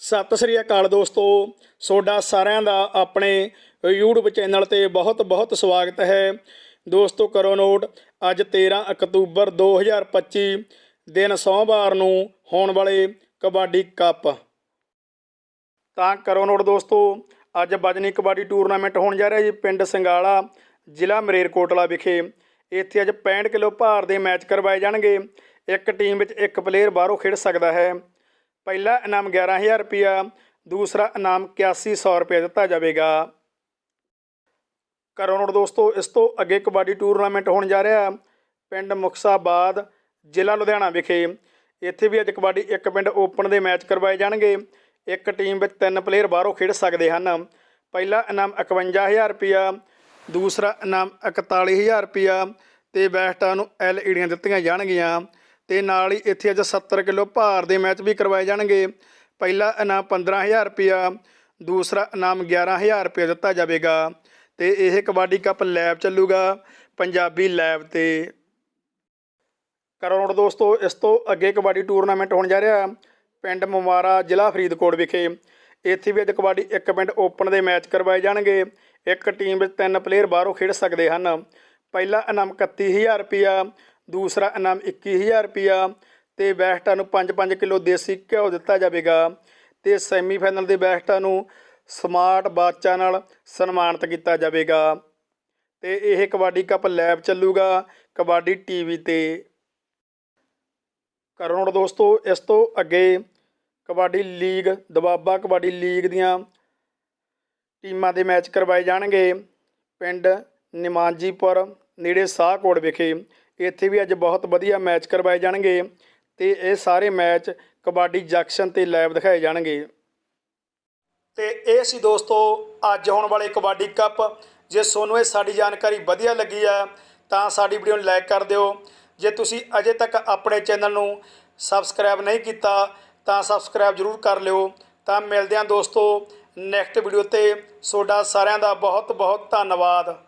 ਸਤਿ ਸ੍ਰੀ ਅਕਾਲ ਦੋਸਤੋ। ਤੁਹਾਡਾ ਸਾਰਿਆਂ ਦਾ ਆਪਣੇ YouTube ਚੈਨਲ ਤੇ ਬਹੁਤ-ਬਹੁਤ ਸਵਾਗਤ ਹੈ। ਦੋਸਤੋ, ਕਰੋ ਨੋਟ, ਅੱਜ 13 ਅਕਤੂਬਰ 2025 ਦਿਨ ਸੋਮਵਾਰ ਨੂੰ ਹੋਣ ਵਾਲੇ ਕਬੱਡੀ ਕੱਪ। ਤਾਂ ਕਰੋ ਨੋਟ ਦੋਸਤੋ, ਅੱਜ ਬਜਨੀ ਕਬੱਡੀ ਟੂਰਨਾਮੈਂਟ ਹੋਣ ਜਾ ਰਿਹਾ ਜੀ ਪਿੰਡ ਸੰਗਾਲਾ, ਜ਼ਿਲ੍ਹਾ ਮਰੇਰਕੋਟਲਾ ਵਿਖੇ। ਇੱਥੇ ਅੱਜ 65 ਕਿਲੋ ਭਾਰ ਦੇ ਮੈਚ ਕਰਵਾਏ ਜਾਣਗੇ। ਇੱਕ ਟੀਮ ਵਿੱਚ ਇੱਕ ਪਲੇਅਰ ਬਾਹਰੋਂ ਖੇਡ ਸਕਦਾ ਹੈ। ਪਹਿਲਾ ਇਨਾਮ 11000 ਰੁਪਇਆ, ਦੂਸਰਾ ਇਨਾਮ 8100 ਰੁਪਇਆ ਦਿੱਤਾ ਜਾਵੇਗਾ। ਕਰੋ ਨੋਟ ਦੋਸਤੋ, ਇਸ ਤੋਂ ਅੱਗੇ ਕਬੱਡੀ ਟੂਰਨਾਮੈਂਟ ਹੋਣ ਜਾ ਰਿਹਾ। ਪਿੰਡ ਮੁਕਸਾਬਾਦ, ਜ਼ਿਲ੍ਹਾ ਲੁਧਿਆਣਾ ਵਿਖੇ। ਇੱਥੇ ਵੀ ਅੱਜ ਕਬੱਡੀ ਇੱਕ ਪਿੰਡ ਓਪਨ ਦੇ ਮੈਚ ਕਰਵਾਏ ਜਾਣਗੇ। ਇੱਕ ਟੀਮ ਵਿੱਚ ਤਿੰਨ ਪਲੇਅਰ ਬਾਹਰੋਂ ਖੇਡ ਸਕਦੇ ਹਨ। ਪਹਿਲਾ ਇਨਾਮ 51000 ਰੁਪਇਆ, ਦੂਸਰਾ ਇਨਾਮ 41000 ਰੁਪਇਆ ਤੇ ਬੈਸਟਾਂ ਨੂੰ ਐਲਈਡੀਆਂ ਦਿੱਤੀਆਂ ਜਾਣਗੀਆਂ। ਤੇ ਨਾਲ ਹੀ ਇੱਥੇ ਅੱਜ 70 ਕਿਲੋ ਭਾਰ ਦੇ ਮੈਚ ਵੀ ਕਰਵਾਏ ਜਾਣਗੇ। ਪਹਿਲਾ ਇਨਾਮ 15000 ਰੁਪਇਆ, ਦੂਸਰਾ ਇਨਾਮ 11000 ਰੁਪਇਆ ਦਿੱਤਾ ਜਾਵੇਗਾ ਤੇ ਇਹ ਕਬੱਡੀ ਕੱਪ ਲੈਬ ਚੱਲੂਗਾ, ਪੰਜਾਬੀ ਲੈਬ ਤੇ। ਕਰੋ ਦੋਸਤੋ, ਇਸ ਤੋਂ ਅੱਗੇ ਕਬੱਡੀ ਟੂਰਨਾਮੈਂਟ ਹੋਣ ਜਾ ਰਿਹਾ ਪਿੰਡ ਮਮਾਰਾ ਜ਼ਿਲ੍ਹਾ ਫਰੀਦਕੋਟ ਵਿਖੇ। ਇੱਥੇ ਵੀ ਅੱਜ ਕਬੱਡੀ ਇੱਕ ਪਿੰਡ ਓਪਨ ਦੇ ਮੈਚ ਕਰਵਾਏ ਜਾਣਗੇ। ਇੱਕ ਟੀਮ ਵਿੱਚ ਤਿੰਨ ਪਲੇਅਰ ਬਾਹਰੋਂ ਖੇਡ ਸਕਦੇ ਹਨ। ਪਹਿਲਾ ਇਨਾਮ 31000 ਰੁਪਇਆ ਦੂਸਰਾ ਇਨਾਮ 21000 ਰੁਪਇਆ ਤੇ ਬੈਸਟਾਂ ਨੂੰ 5-5 ਕਿਲੋ ਦੇਸੀ ਘਿਓ ਦਿੱਤਾ ਜਾਵੇਗਾ ਤੇ ਸੈਮੀਫਾਈਨਲ ਦੇ ਬੈਸਟਾਂ ਨੂੰ ਸਮਾਰਟ ਵਾਚਾਂ ਨਾਲ ਸਨਮਾਨਿਤ ਕੀਤਾ ਜਾਵੇਗਾ। ਤੇ ਇਹ ਕਬੱਡੀ ਕੱਪ ਲੈਬ ਚੱਲੂਗਾ ਕਬੱਡੀ ਟੀਵੀ ਤੇ। ਕਰੋੜ ਦੋਸਤੋ, ਇਸ ਤੋਂ ਅੱਗੇ ਕਬੱਡੀ ਲੀਗ, ਦਬਾਬਾ ਕਬੱਡੀ ਲੀਗ ਦੀਆਂ ਟੀਮਾਂ ਦੇ ਮੈਚ ਕਰਵਾਏ ਜਾਣਗੇ। ਪਿੰਡ ਨਿਮਾਂਜੀਪੁਰ, ਨੇੜੇ ਸ਼ਾਹਕੋੜ ਵਿਖੇ ਇੱਥੇ ਵੀ ਅੱਜ ਬਹੁਤ ਵਧੀਆ ਮੈਚ ਕਰਵਾਏ ਜਾਣਗੇ ਤੇ ਇਹ ਸਾਰੇ ਮੈਚ ਕਬੱਡੀ, ਜੰਕਸ਼ਨ ਤੇ ਲਾਈਵ ਦਿਖਾਏ ਜਾਣਗੇ। ਤੇ ਇਹ ਸੀ ਦੋਸਤੋ, ਅੱਜ ਹੋਣ ਵਾਲੇ ਕਬੱਡੀ ਕੱਪ। ਜੇ ਤੁਹਾਨੂੰ ਇਹ ਸਾਡੀ ਜਾਣਕਾਰੀ ਵਧੀਆ ਲੱਗੀ ਆ ਤਾਂ ਸਾਡੀ ਵੀਡੀਓ ਨੂੰ ਲਾਈਕ ਕਰ ਦਿਓ। ਜੇ ਤੁਸੀਂ ਅਜੇ ਤੱਕ ਆਪਣੇ ਚੈਨਲ ਨੂੰ ਸਬਸਕ੍ਰਾਈਬ ਨਹੀਂ ਕੀਤਾ, ਤਾਂ ਸਬਸਕ੍ਰਾਈਬ ਜ਼ਰੂਰ ਕਰ ਲਿਓ। ਤਾਂ ਮਿਲਦੇ ਹਾਂ ਦੋਸਤੋ, ਨੈਕਸਟ ਵੀਡੀਓ ਤੇ। ਤੁਹਾਡਾ ਸਾਰਿਆਂ ਦਾ ਬਹੁਤ ਬਹੁਤ ਧੰਨਵਾਦ।